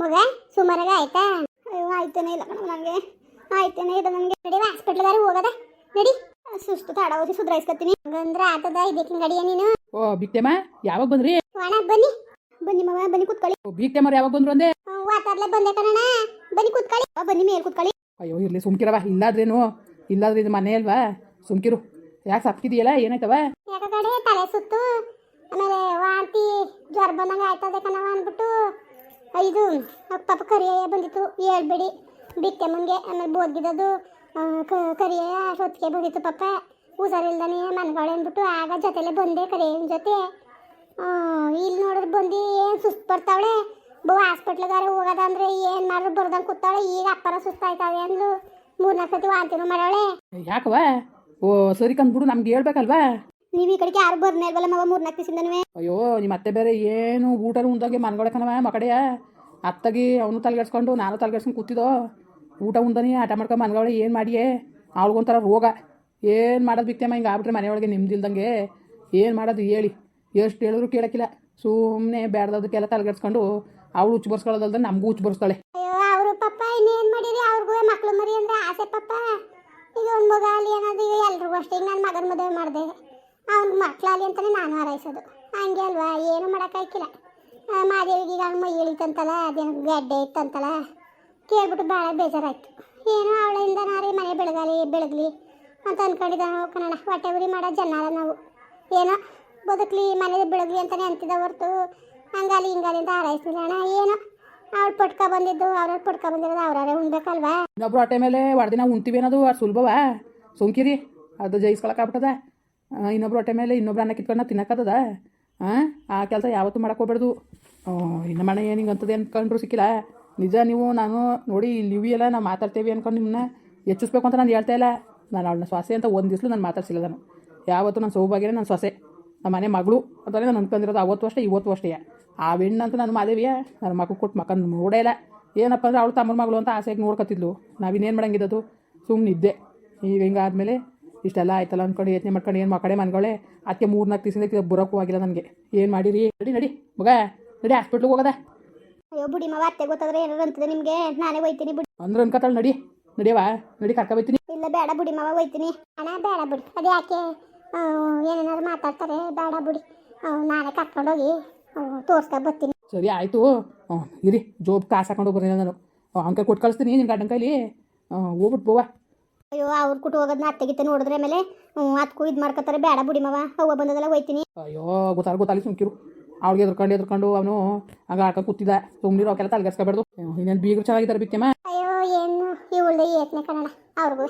ಮಗ ಸುಮಾರಾಗ ಆಯ್ತಾ? ಅಯ್ಯೋ ಆಯ್ತೇನೆ ಇಲ್ಲ ಕಣೋ ನನಗೆ. ಆಯ್ತೇನೆ ಇಲ್ಲ ನನಗೆ. ನಡಿ ಹಾಸ್ಪಿಟ್ಲ್ಗಾರ ಹೋಗದ. ನಡಿ. ಸುಸ್ತು ತಾಡ ಹೋಗಿ ಸುಧಾರಿಸ್ಕೊತೀನಿ. ಹಂಗಂದ್ರೆ ಆತದ ಇದಕ್ಕೆ ಗಡಿಯ ನೀನು? ಓ ಬಿಕ್ತೆಮ್ಮ ಯಾವಾಗ ಬಂದ್ರಿ? ಅಣ್ಣ ಬನ್ನಿ. ಬನ್ನಿ ಮಗ ಬನ್ನಿ ಕೂತ್ಕೊಳ್ಳಿ. ಓ ಬೀಕ್ತೆಮ್ಮರು ಯಾವಾಗ ಬಂದ್ರು ಅಂದೆ? ವಾತಾರ್ಲೆ ಬಂದೆ ಕಣಣ್ಣ. ಬನ್ನಿ ಕೂತ್ಕೊಳ್ಳಿ. ಬನ್ನಿ ಮೇಲೆ ಕೂತ್ಕೊಳ್ಳಿ. ಅಯ್ಯೋ ಇರ್ಲಿ ಸುಮ್ಕಿರವ ಇಲ್ಲಾದ್ರೇನು? ಇಲ್ಲಾದ್ರೆ ಇದು ಮನೆ ಅಲ್ವಾ? ಸುಮ್ಕಿರು. ಯಾಕೆ ಸಪ್ತಿದೆಯಲ್ಲ ಏನಾಯ್ತವ ಯಾಕ ಕಡೆ ತಲೆ ಸುತ್ತು. ಆಮೇಲೆ ವಾಂತಿ ಜ್ವರ ಬಂದಂಗೆ ಆಯ್ತದೆ ಕಣವ ಅಂದ್ಬಿಟ್ಟು. ಇದು ಪಾಪ ಕರಿಯ ಬಂದಿತ್ತು ಹೇಳ್ಬೇಡಿ ಮುಂಗೆ, ಆಮೇಲೆ ಬೋದ್ಗಿದ್ದದು ಕರಿಯ ಹೊತ್ತಿಗೆ ಬಂದಿತ್ತು ಪಾಪ ಹುಷಾರಿಲ್ದಾನೆ ಮನ್ಗಳು ಅಂದ್ಬಿಟ್ಟು ಆಗ ಜೊತೆಲೆ ಬಂದೆ ಕರಿಯನ್ ಜೊತೆ. ಇಲ್ಲಿ ನೋಡಿದ್ರೆ ಬಂದು ಏನು ಸುಸ್ತು ಬರ್ತಾವಳೆ? ಬೋ, ಹಾಸ್ಪಿಟ್ಲ್ಗಾರ ಹೋಗೋದ ಅಂದ್ರೆ ಏನು ಮಾಡ್ರು ಬರ್ದಂಗೆ ಕೂತಾಳೆ? ಈಗ ಅಪ್ಪರ ಸುಸ್ತಾಯ್ತಾವೆ ಅಂದ್ಲು. ಮೂರ್ನಾಲ್ಕು ಸತಿ ವಾಂತಿನೂ ಮಾಡವಳೆ. ಯಾಕವ ಓ, ಸರಿ ಕಂದ್ಬಿಡು, ನಮ್ಗೆ ಹೇಳ್ಬೇಕಲ್ವಾ? ನೀವು ಈ ಕಡೆಗೆ ಯಾರು ಬರ್ನೇ ಇಲ್ವಲ್ಲ ಮಗ ಮೂರ್ನಾಲ್ಕು ದಿವಸದಿಂದನೂ? ಅಯ್ಯೋ ನಿಮ್ಮ ಅತ್ತೆ ಬೇರೆ ಏನು ಊಟನು ಉಂದಾಗೆ ಮನ್ಗೊಳಕನವ ಮಕಡೆಯ ಅತ್ತಗಿ ಅವನು ತಲೆಗೆಡ್ಸ್ಕೊಂಡು ನಾನು ತಲೆಗೆಡ್ಸ್ಕೊಂಡು ಕೂತಿದೋ. ಊಟ ಉಂದನಿ ಆಟ ಮಾಡ್ಕೊಂಡು ಮನ್ಗವಳೆ ಏನು ಮಾಡಿಯೇ? ಅವಳಿಗೊಂಥರ ರೋಗ. ಏನು ಮಾಡೋದು ಬಿಕ್ತೇಮ್ಮ ಹಿಂಗೆ ಆಗ್ಬಿಟ್ರೆ ಮನೆಯೊಳಗೆ ನಿಮ್ದಿಲ್ದಂಗೆ ಏನು ಮಾಡೋದು ಹೇಳಿ. ಎಷ್ಟು ಹೇಳಿದ್ರು ಕೇಳಕ್ಕಿಲ್ಲ. ಸುಮ್ಮನೆ ಬೇಡದಕ್ಕೆಲ್ಲ ತಲೆಗೆಡ್ಸ್ಕೊಂಡು ಅವಳು ಹುಚ್ಚು ಬರ್ಸ್ಕೊಳ್ಳೋದಲ್ದ ನಮಗೂ ಹುಚ್ಚು ಬರ್ಸ್ತಾಳೆ ಅಯ್ಯೋ ಅವರು ಪಪ್ಪ ಏನು ಮಾಡಿರಿ? ಅವ್ರಿಗೂ ಮಕ್ಳು ಮರಿ ಅಂದ್ರೆ ಆಸೆ ಪಪ್ಪ ಈಗ ಒಂದು ಮಗ ಅಲ್ಲಿ ಏನಾದ್ರು ಎಲ್ರಿಗೂ ಅಷ್ಟೇ. ಈಗ ನನ್ನ ಮಗನ ಮದುವೆ ಮಾಡಿದೆ. ಅವ್ನಿಗೆ ಮಕ್ಕಳಲ್ಲಿ ಅಂತಲೇ ನಾನು ಹಾರೈಸೋದು. ಹಂಗೆ ಅಲ್ವಾ? ಏನು ಮಾಡೋಕ್ಕಾಯ್ಕಿಲ್ಲ ಮಾದೇವಿಗೆ ಈಗ ಮೈ ಇಳಿತಂತಲ್ಲ, ಅದೇನು ಗಡ್ಡೆ ಇತ್ತಂತಲ್ಲ, ಕೇಳ್ಬಿಟ್ಟು ಭಾಳ ಬೇಜಾರಾಯ್ತು. ಏನು ಅವಳಿಂದ ನಾರೇ ಮನೆ ಬೆಳಗಾಲಿ, ಬೆಳಗ್ಲಿ ಅಂತ ಅಂದ್ಕೊಂಡಿದ್ದ ನಾವು ಕನ್ನಡ ಹೊಟ್ಟೆ ಉರಿ ಮಾಡೋ ಅಲ್ಲ ನಾವು. ಏನೋ ಬದುಕಲಿ ಮನೆ ಬೆಳಗ್ಲಿ ಅಂತಲೇ ಅಂತಿದ್ದ ಹೊರ್ತು ಹಂಗಾಲಿ ಹಿಂಗಾಲಿಂದ ಅಂತ ಹಾರೈಸ್ಲಿಲ್ಲ ಅಣ್ಣ. ಏನೋ ಅವ್ಳು ಪಟ್ಕ ಬಂದಿದ್ದು, ಅವ್ರವ್ರು ಪಟ್ಕ ಬಂದಿರೋದು ಅವ್ರವ್ರೇ ಉಣ್ಬೇಕಲ್ವಾ? ಇನ್ನೊಬ್ರು ಹೊಟ್ಟೆ ಮೇಲೆ ಹೊಡೆದಿನ ಉಣ್ತೀವಿ ಅನ್ನೋದು ಸುಂಕಿರಿ ಸುಲಭವಾ? ಸುಮ್ಕಿರಿ ಅದು ಜಯಿಸ್ಕೊಳಕ್ಕಾಗ್ಬಿಟ್ಟದ ಇನ್ನೊಬ್ರು ಹೊಟ್ಟೆ ಮೇಲೆ ಇನ್ನೊಬ್ರು ಅನ್ನ ಕಿತ್ಕೊಂಡು ತಿನ್ನಕ್ಕದ ಹಾಂ ಆ ಕೆಲಸ ಯಾವತ್ತೂ ಮಾಡಕ್ಕೆ ಹೋಗ್ಬಾರ್ದು ಇನ್ನು ಮನೆ ಏನು ಹಿಂಗೆ ಅಂತದೆ ಅಂದ್ಕೊಂಡ್ರು ಸಿಕ್ಕಿಲ್ಲ. ನಿಜ ನೀವು, ನಾನು ನೋಡಿ ಇಲ್ಲಿ ಎಲ್ಲ ನಾವು ಮಾತಾಡ್ತೇವೆ ಅಂದ್ಕೊಂಡು ನಿಮ್ಮನ್ನ ಹೆಚ್ಚಿಸ್ಬೇಕು ಅಂತ ನಾನು ಹೇಳ್ತಾ ಇಲ್ಲ. ನಾನು ಅವಳನ್ನ ಸೊಸೆ ಅಂತ ಒಂದು ದಿವ್ಸಲು ನಾನು ಮಾತಾಡ್ಸಿಲ್ಲ ನಾನು. ಯಾವತ್ತೂ ನಾನು ಸೌಭಾಗ್ಯನೇ ನಾನು ಸೊಸೆ. ನಮ್ಮ ಮನೆ ಮಗಳು ಅಂತಲೇ ನಾನು ಅನ್ಕೊಂಡಿರೋದು. ಅವತ್ತು ಅಷ್ಟೇ, ಇವತ್ತು ಅಷ್ಟೇ. ಆ ಹೆಣ್ಣಂತೂ ನಾನು ಮಾದೇವಿಯ ನನ್ನ ಮಗು ಕೊಟ್ಟು ಮಕ್ಕ ನೋಡೇ ಇಲ್ಲ. ಏನಪ್ಪ ಅಂದ್ರೆ ಅವಳು ತಮ್ಮ ಮಗಳು ಅಂತ ಆಸೆಗೆ ನೋಡ್ಕೊತಿದ್ಲು ನಾವಿನ್ನೇನು ಮಾಡೋಂಗಿದ್ದದು? ಸುಮ್ಮನೆ ಇದ್ದೆ ಈಗ ಹಿಂಗಾದ್ಮೇಲೆ ಇಷ್ಟೆಲ್ಲ ಆಯ್ತಲ್ಲ ಅಂದ್ಕೊಂಡು ಯೋಚನೆ ಮಾಡ್ಕೊಂಡು ಏನು ಮಕ್ಕಳೇ ಮನ್ಗಳೇ ಅದಕ್ಕೆ ಮೂರು ನಾಲ್ಕು ದಿವಸದಿಂದ ಬರೋಕ್ಕೂ ಆಗಿಲ್ಲ ನನಗೆ. ಏನು ಮಾಡಿರಿ? ನಡಿ ನಡಿ. ಮಗ ನಡಿ ಹಾಸ್ಪಿಟ್ಲಿಗೆ ಹೋಗದ. ಅಯ್ಯೋ ಬಿಡಿ ಮಾವ ಅತ್ತೆ ಗೊತ್ತಾದ್ರೆ ಏನಾರು ಅಂತದೆ ನಿಮಗೆ? ನಾನೇ ಹೋಯ್ತೀನಿ ಬಿಡಿ. ಅಂದ್ರೆ ಅನ್ಕತ್ತಾಳೆ ನಡಿ. ನಡಿಯವಾ ನಡಿ ಕರ್ಕೊಬತ್ತೀನಿ ಇಲ್ಲ ಬೇಡ ಬಿಡಿ ಮಾವ ಹೋಯ್ತೀನಿ. ಅಣ್ಣ ಬೇಡ ಬಿಡಿ. ಅದು ಯಾಕೆ? ಏನೇನಾದ್ರು ಮಾತಾಡ್ತಾರೆ ಬೇಡ ಬಿಡಿ. ಆ, ಕರ್ಕೊಂಡು ಹೋಗಿ ತೋರಿಸ್ತಾ ಬರ್ತೀನಿ. ಸರಿ ಆಯಿತು. ಹ್ಞೂ ಇರಿ ಜೋಬ್ ಕಾಸು ಹಾಕೊಂಡು ಹೋಗ್ರಿ ನಾನು. ಅಂಕ ಕೊಟ್ಟು ಕಳಿಸ್ತೀನಿ ನಿನ್ನ ಗಂಡನ ಕೈಲಿ. ಹೋಗ್ಬಿಟ್ಟು ಬೋವಾ ಅಯ್ಯೋ ಅವ್ರು ಕುಟ್ಟು ಹೋಗೋದನ್ನ ಅತ್ತೆಗಿತ್ತೆ ನೋಡಿದ್ರೆ ಆಮೇಲೆ ಅದಕ್ಕೂ ಇದು ಮಾಡ್ಕೋತಾರೆ. ಬೇಡ ಬುಡಿ ಮಾವ ಅವ್ವ ಬಂದದಲ್ಲ ಹೋಯ್ತೀನಿ. ಅಯ್ಯೋ ಗೊತ್ತಾಗ ಗೊತ್ತಾಗಲಿ ಸುಮ್ಕಿರು. ಅವ್ಳಿಗೆ ಎದ್ಕೊಂಡು ಎದ್ಕೊಂಡು ಅವನು ಹಂಗ ಆಡ್ಕೊಂಡು ಕೂತಿದ್ದ. ಸುಮ್ಮನಿರು ಅವಕ್ಕೆಲ್ಲ ತಲೆಗೆಸ್ಕೊಬಾರ್ದು ಇನ್ನೇನು ಬೀಗರು ಚೆನ್ನಾಗಿದ್ದಾರೆ ಬಿತ್ತೆಮ್ಮ ಅಯ್ಯೋ ಏನು ಇವಳ್ದೆ ಏತ್ನೆ ಕನ್ನಡ ಅವ್ರಿಗೂ.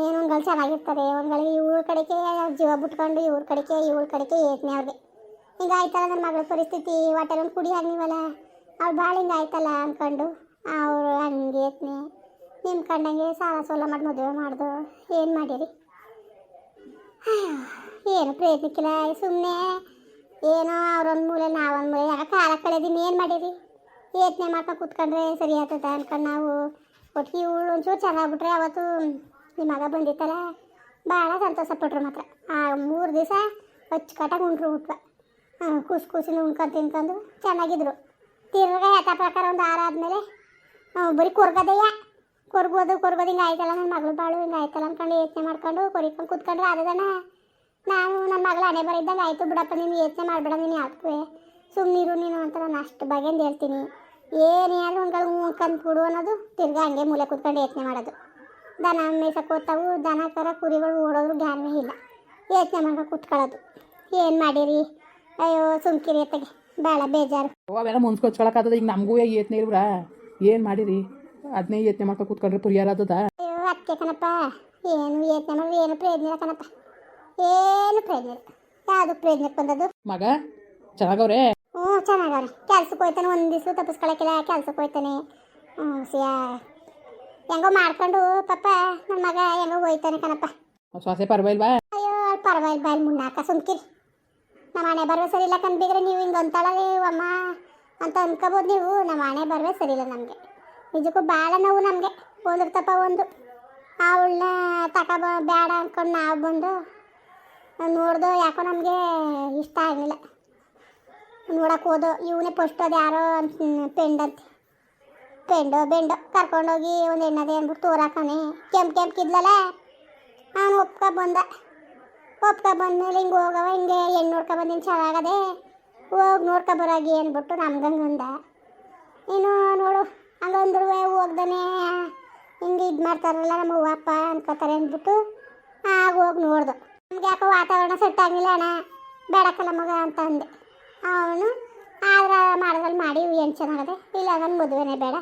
ಏನು ಒಂದ್ಗಳು ಚೆನ್ನಾಗಿರ್ತಾರೆ. ಒಂದ್ಗಳಿಗೆ ಇವ್ರ ಕಡೆಗೆ ಜೀವ ಬಿಟ್ಕೊಂಡು ಇವ್ರ ಕಡೆಗೆ ಇವ್ರ ಕಡೆಗೆ ಏತ್ನೆ ಅವ್ರಿಗೆ. ಹಿಂಗೆ ಆಯ್ತಲ್ಲ ನನ್ನ ಮಗಳ ಪರಿಸ್ಥಿತಿ ಒಟ್ಟೆಲ್ಲ ಒಂದು ಕುಡಿ ಹಂಗಿವಲ್ಲ ಅವ್ಳು ಭಾಳ ಹಿಂಗೆ ಆಯ್ತಲ್ಲ ಅನ್ಕೊಂಡು. ಅವ್ರು ಹಂಗೆ ಏತ್ನೆ. ನಿಮ್ಮ ಕಂಡಂಗೆ ಸಾಲ ಸೋಲ ಮಾಡಿ ಮದುವೆ ಮಾಡ್ದು, ಏನು ಮಾಡಿರಿ? ಏನು ಪ್ರಯತ್ನಕ್ಕಿಲ್ಲ ಸುಮ್ಮನೆ ಏನೋ ಅವ್ರೊಂದು ಮೂಲೆ, ನಾವೊಂದು ಮೂಲೆ, ಯಾಕೆ ಕಾಲ ಕಳೆದಿನಿ ಏನು ಮಾಡಿರಿ? ಯೋಚನೆ ಮಾಡ್ಕೊಂಡು ಕೂತ್ಕೊಂಡ್ರೆ ಸರಿ ಆಗ್ತದೆ ಅನ್ಕೊಂಡು ನಾವು ಒಟ್ಟಿಗೆ ಇವಳು ಒಂಚೂರು ಚೆನ್ನಾಗ್ಬಿಟ್ರೆ ಅವತ್ತು ನಿಮ್ಮ ಮಗ ಬಂದಿತ್ತಲ್ಲ ಭಾಳ ಸಂತೋಷ ಪಟ್ರು ಮಾತ್ರ. ಆ ಮೂರು ದಿವಸ ಅಚ್ಚುಕಟ್ಟಾಗಿ ಉಂಡ್ರು ಊಟ ಕೂಸು ಕೂಸಿನ ಉಣ್ಕೊಂಡು ತಿನ್ಕೊಂಡು ಚೆನ್ನಾಗಿದ್ರು. ತಿರ್ಗ ಯಥ ಪ್ರಕಾರ ಒಂದು ಆರ ಆದಮೇಲೆ ಬರೀ ಕೊರ್ಗದೆಯ ಕೊರ್ಗೋದು ಕೊರ್ಬೋದು, ಹಿಂಗೆ ಆಯ್ತಲ್ಲ ನನ್ನ ಮಗಳು ಬಾಳು, ಹಿಂಗೆ ಆಯ್ತಲ್ಲ ಅನ್ಕೊಂಡು ಯೋಚನೆ ಮಾಡ್ಕೊಂಡು ಕೊರಿಕೊಂಡು ಕೂತ್ಕೊಂಡ್ರೆ ಆದದಣ್ಣ ನಾನು ನನ್ನ ಮಗಳ ಹಣೆ ಬರಿದ್ದಂಗೆ ಆಯಿತು ಬಿಡಪ್ಪ, ನೀನು ಯೋಚನೆ ಮಾಡಬೇಡ, ನೀನು ಯಾಕೆ ಸುಮ್ಮನಿರು ನೀನು ಅಂತ ನಾನು ಅಷ್ಟು ಬಗೆಂದು ಹೇಳ್ತೀನಿ. ಏನಾದರೂ ಒಂದ್ಗಳು ಹೂಕಂದ್ಬಿಡು ಕಂದ್ಬಿಡು ಅನ್ನೋದು, ತಿರ್ಗಾ ಹಂಗೆ ಮೂಲೆ ಕೂತ್ಕೊಂಡು ಯೋಚನೆ ಮಾಡೋದು. ದನ ಮೇಸಕ್ಕೋತಾವು ದನ ಥರ ಕುರಿಗಳು ಓಡೋದ್ರು ಜ್ಞಾನವೇ ಇಲ್ಲ. ಯೋಚನೆ ಮಾಡ್ಕೊಂಡು ಕೂತ್ಕೊಳ್ಳೋದು. ಏನು ಮಾಡಿರಿ? ಅಯ್ಯೋ, ಸುಮ್ಕಿರಿ ಎತ್ತಗೆ ಭಾಳ ಬೇಜಾರು. ಅವೆಲ್ಲ ಮುನ್ಸ್ಕೊಚ್ಕೊಳಕ್ಕಾಗ್ತದ ಈಗ ನಮಗೂ ಯೋಚನೆ ಇಲ್ವ್ರ ಏನು ಮಾಡಿರಿ? ಅದನ್ನೇ ಯತ್ನೆ ಮಾಡ್ಕೊಂಡು ಕೂತ್ಕೊಂಡ್ರೆ ಪರಿಹಾರ ಆದದ? ಅದಕ್ಕೆ ಕಣಪ್ಪ ಏನು ಯತ್ನೆ ಮಾಡಿ ಏನು ಪ್ರಯೋಜನ ಕಣಪ್ಪ. ಏನು ಪ್ರಯೋಜನ ಯಾವುದು ಪ್ರಯೋಜನಕ್ಕೆ ಬಂದದ್ದು? ಮಗ ಚೆನ್ನಾಗವ್ರೆ? ಹ್ಞೂ ಚೆನ್ನಾಗವ್ರೆ. ಕೆಲ್ಸಕ್ಕೆ ಹೋಯ್ತಾನೆ ಒಂದು ದಿವಸ ತಪ್ಪಿಸ್ಕೊಳಕ್ಕಿಲ್ಲ ಕೆಲ್ಸಕ್ಕೆ ಹೋಯ್ತಾನೆ. ಹ್ಞೂ ಸಿಯಾ. ಹೆಂಗೋ ಮಾಡ್ಕೊಂಡು ಪಾಪ ನನ್ನ ಮಗ ಹೆಂಗೋ ಹೋಯ್ತಾನೆ ಕಣಪ್ಪ. ಸೊಸೆ ಪರವಾಗಿಲ್ವಾ? ಅಯ್ಯೋ ಪರವಾಗಿಲ್ಲ ಬಾಯ್ ಮುನ್ನಾಕ ಸುಮ್ಕಿರಿ. ನಮ್ಮ ಹಣೆ ಬರವೆ ಸರಿ ಇಲ್ಲ ಕಂಡ್ಬಿಗ್ರೆ ನೀವು ಹಿಂಗೆ ಅಂತಾಳಲ್ಲ ಅಮ್ಮ ಅಂತ ಅನ್ಕೋಬೋದು ನೀವು ನಮ್ಮ ಹಣೆ ಬರವೆ ಸರಿ ಇಲ್ಲ ನಮಗೆ. ನಿಜಕ್ಕೂ ಭಾಳ ನೋವು ನಮಗೆ. ಒಂದಿರ್ತಪ್ಪ ಒಂದು. ಅವಳನ್ನ ತಗೊಬ ಬೇಡ ಅಂದ್ಕೊಂಡು ನಾವು ಬಂದು ನೋಡ್ದು ಯಾಕೋ ನಮಗೆ ಇಷ್ಟ ಆಗಲಿಲ್ಲ. ನೋಡೋಕೆ ಹೋದು ಇವನೇ ಫಸ್ಟ್ ಅದು ಯಾರೋ ಪೆಂಡಂತೆ ಪೆಂಡು ಬೆಂಡು ಕರ್ಕೊಂಡೋಗಿ ಒಂದು ಎಣ್ಣದೆ ಅಂದ್ಬಿಟ್ಟು ತೋರಾಕನೆ ಕೆಂಪು ಕೆಂಪ್ಕಿದ್ಲಲ್ಲ ಅವನು ಒಪ್ಕೊ ಬಂದ. ಒಪ್ಕೊ ಬಂದ್ಮೇಲೆ ಹಿಂಗೆ ಹೋಗವ, ಹಿಂಗೆ ಹೆಣ್ಣು ನೋಡ್ಕೊ ಬಂದಿನಿ ಚೆನ್ನಾಗದೆ ಹೋಗಿ ನೋಡ್ಕೊ ಬರೋಗಿ ಅಂದ್ಬಿಟ್ಟು ನಮ್ಗಂಗೆ ಅಂದ. ಇನ್ನು ನೋಡು. ಹಂಗಂದ್ರು ಹೋಗ್ದಾನೆ. ಹಿಂಗೆ ಇದು ಮಾಡ್ತಾರಲ್ಲ ನಮ್ಮ ಅಪ್ಪ ಅನ್ಕೋತಾರೆ ಅಂದ್ಬಿಟ್ಟು ಆಗ ಹೋಗಿ ನೋಡ್ದು. ನಮ್ಗೆ ಯಾಕೋ ವಾತಾವರಣ ಸೆಟ್ ಆಗಿಲ್ಲ ಅಣ್ಣ. ಬೇಡಕ್ಕಲ್ಲ ಮಗ ಅಂತ ಅಂದೆ. ಅವನು ಆದ್ರೆ ಮಾಡೋದ್ರಲ್ಲಿ ಮಾಡಿ, ಏನು ಚೆನ್ನಾಗದೆ ಇಲ್ಲ ನನ್ನ ಮದುವೆನೇ ಬೇಡ.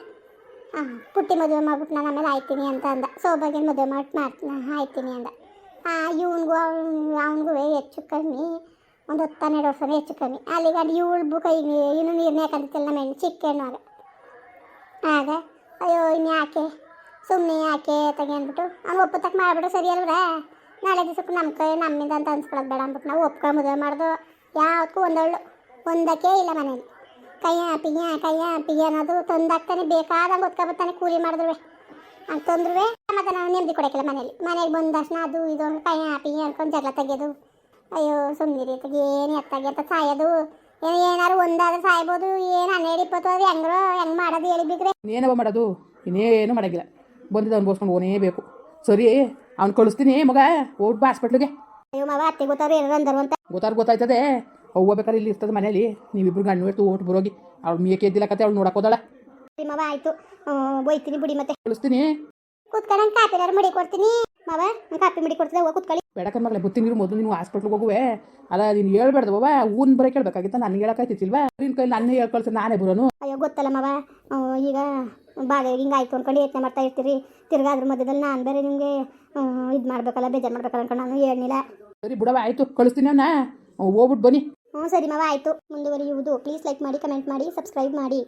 ಹಾಂ ಪುಟ್ಟಿ ಮದುವೆ ಮಾಡ್ಬಿಟ್ಟು ನಾನು ಆಮೇಲೆ ಆಯ್ತೀನಿ ಅಂತ ಅಂದ. ಸೋಬಾಗಿ ಮದುವೆ ಮಾಡಿ ಮಾಡ್ತೀನಿ ಆಯ್ತೀನಿ ಅಂದ. ಇವನಿಗೂ ಅವ್ನು ಅವನಿಗೂ ಹೆಚ್ಚು ಕಮ್ಮಿ, ಒಂದು ಹತ್ತು ಹನ್ನೆರಡು ವರ್ಷನೇ ಹೆಚ್ಚು ಕಮ್ಮಿ. ಅಲ್ಲಿಗಂಡು ಇವಳು ಕೈಗೆ ಇನ್ನೂ ನೀರನ್ನೇ ಕಲಿತಿಲ್ಲ ನಮ್ಮ ಹೆಣ್ಣು ಚಿಕ್ಕ ಹೆಣ್ಣು ಆಗ ಆಗ ಅಯ್ಯೋ, ಇನ್ನು ಯಾಕೆ? ಸುಮ್ಮನೆ ಯಾಕೆ ತೆಗೆ ಅಂದ್ಬಿಟ್ಟು? ಅವ್ನು ಒಪ್ಪತ್ತಕ್ಕೆ ಮಾಡಿಬಿಟ್ಟು ಸರಿ ನಾಳೆ ದಿವಸಕ್ಕೆ ನಮ್ಮ ಕೈ ನಮ್ಮಿಂದ ಅಂತ ಅನ್ಸ್ಕೊಳ್ಳೋದು ಬೇಡ ಅಂದ್ಬಿಟ್ಟು ನಾವು ಒಪ್ಕೊಂಡು ಮದುವೆ ಮಾಡ್ದು ಯಾವುದಕ್ಕೂ ಒಂದೊಳ್ಳು, ಒಂದಕ್ಕೆ ಇಲ್ಲ ಮನೇಲಿ. ಕೈಯ, ಪಿಯ್ಯ ಕೈಯ, ಪಿಯ್ಯ ಅನ್ನೋದು ತಂದಾಗ್ತಾನೆ ಬೇಕಾದಂಗೆ ಒತ್ಕೊಬತ್ತಾನೆ ಕೂಲಿ ಮಾಡಿದ್ರುವೆ. ಅಂತ ತಂದ್ರುವೆ ಮತ್ತೆ ನಾನು ನೆಮ್ಮದಿ ಕೊಡೋಕ್ಕಿಲ್ಲ ಮನೇಲಿ. ಮನೆಗೆ ಬಂದ ತಕ್ಷಣ ಅದು, ಇದು ಕೈ ಪಿಯ್ಯ ಅನ್ಕೊಂಡು ಜಗಳ ತೆಗೆಯೋದು. ಅಯ್ಯೋ ಸುಮ್ಮನಿರಿ ತೆಗಿ, ಏನು ಎತ್ತಾಗಿ ಅಂತ ಸಾಯೋದು. ಏನು ಏನಾದ್ರು ಒಂದಾದ್ರೆ ಸಾಯ್ಬೋದು ಏನು ಹನ್ನೆರಡು ಇಪ್ಪತ್ತು ಆದ್ರೆ ಹೆಂಗ್ರೋ ಹೆಂಗ್ ಮಾಡೋದು ಹೇಳಿ ಏನವ ಮಾಡೋದು? ಇನ್ನೇನು ಮಾಡಂಗಿಲ್ಲ. ಬಂದಿದ್ದು ಅನ್ಭವಿಸ್ಕೊಂಡು ಓನೇ ಬೇಕು. ಸರಿ ಅವ್ನು ಕಳಿಸ್ತೀನಿ ಮಗ. ಓಟ್ ಬಾ ಹಾಸ್ಪಿಟ್ಲಿಗೆ ಅಯ್ಯೋ ಮಾವ ಅತ್ತೆ ಗೊತ್ತಾರ ಏನಾರು ಅಂದರು ಅಂತ. ಗೊತ್ತಾರು ಗೊತ್ತಾಯ್ತದೆ. ಅವ್ವ ಬೇಕಾದ್ರೆ ಇಲ್ಲಿ ಇರ್ತದೆ ಮನೇಲಿ ನೀವಿಬ್ರು ಗಂಡು ಇರ್ತು ಓಟ್ ಬರೋಗಿ ಅವ್ಳು ಮೇಕೆ ಎದ್ದಿಲ್ಲ ಕತೆ ಅವ್ಳು ನೋಡಕ್ ಹೋದಾಳ. ಮಾವ ಆಯ್ತು. ಬೈತೀನಿ ಬಿಡಿ ಮತ್ತೆ. ಕಳಿಸ್ತೀನಿ. ಕೂತ್ಕೊಂಡು ಕಾಪಿನಾರು ಮಡಿ ಕೊಡ್ತೀನಿ. ಮಾವ ನಾನ್ ಕಾಪಿ ಮಡಿ ಕೊಡ್ತದೆ ಹೋಗಿ ಕೂತ್ಕೊಳ್ಳಿ. ಬೇಡಕ್ಕ ಮಗಳೇ ನೀರು ಮೊದಲು ನೀನು ಹಾಸ್ಪಿಟ್ಲ್ಗೆ ಹೋಗುವೆ. ಅಲ್ಲ ನೀನು ಹೇಳ್ಬೇಡ್ದು ಬಾಬಾ ಊನ್ ಬರೋ ಕೇಳ್ಬೇಕಾಗಿತ್ತ ನನಗೆ ಹೇಳಕ್ಕಾಯ್ತಿಲ್ವಾ ನಿನ್ನ ಕೈ ನನ್ನ ಹೇಳ್ಕೊಳ್ತೀನಿ ನಾನೇ ಬರೋನು. ಅಯ್ಯೋ ಗೊತ್ತಲ್ಲ ಮಾವ. ಈಗ ಬಾಧೆ ಹಿಂಗೆ ಆಯ್ತು ಅನ್ಕೊಂಡು ಯೋಚನೆ ಮಾಡ್ತಾ ಇರ್ತೀರಿ. ತಿರ್ಗಾ ಅದ್ರ ಮಧ್ಯದಲ್ಲಿ ನಾನು ಬೇರೆ ನಿಮಗೆ ಇದು ಮಾಡ್ಬೇಕಲ್ಲ ಬೇಜಾರು ಮಾಡ್ಬೇಕಲ್ಲ ಅನ್ಕೊಂಡು ನಾನು ಹೇಳಿಲ್ಲ ಸರಿ ಬಿಡವ ಆಯ್ತು ಕಳಿಸ್ತೀನಿ ಅವನ್ನ ಹೋಗ್ಬಿಟ್ಟು ಬನ್ನಿ. ಹ್ಞೂ ಸರಿ ಮಾವ ಆಯಿತು. ಮುಂದುವರಿಯುವುದು. ಪ್ಲೀಸ್ ಲೈಕ್ ಮಾಡಿ ಕಮೆಂಟ್ ಮಾಡಿ ಸಬ್ಸ್ಕ್ರೈಬ್ ಮಾಡಿ.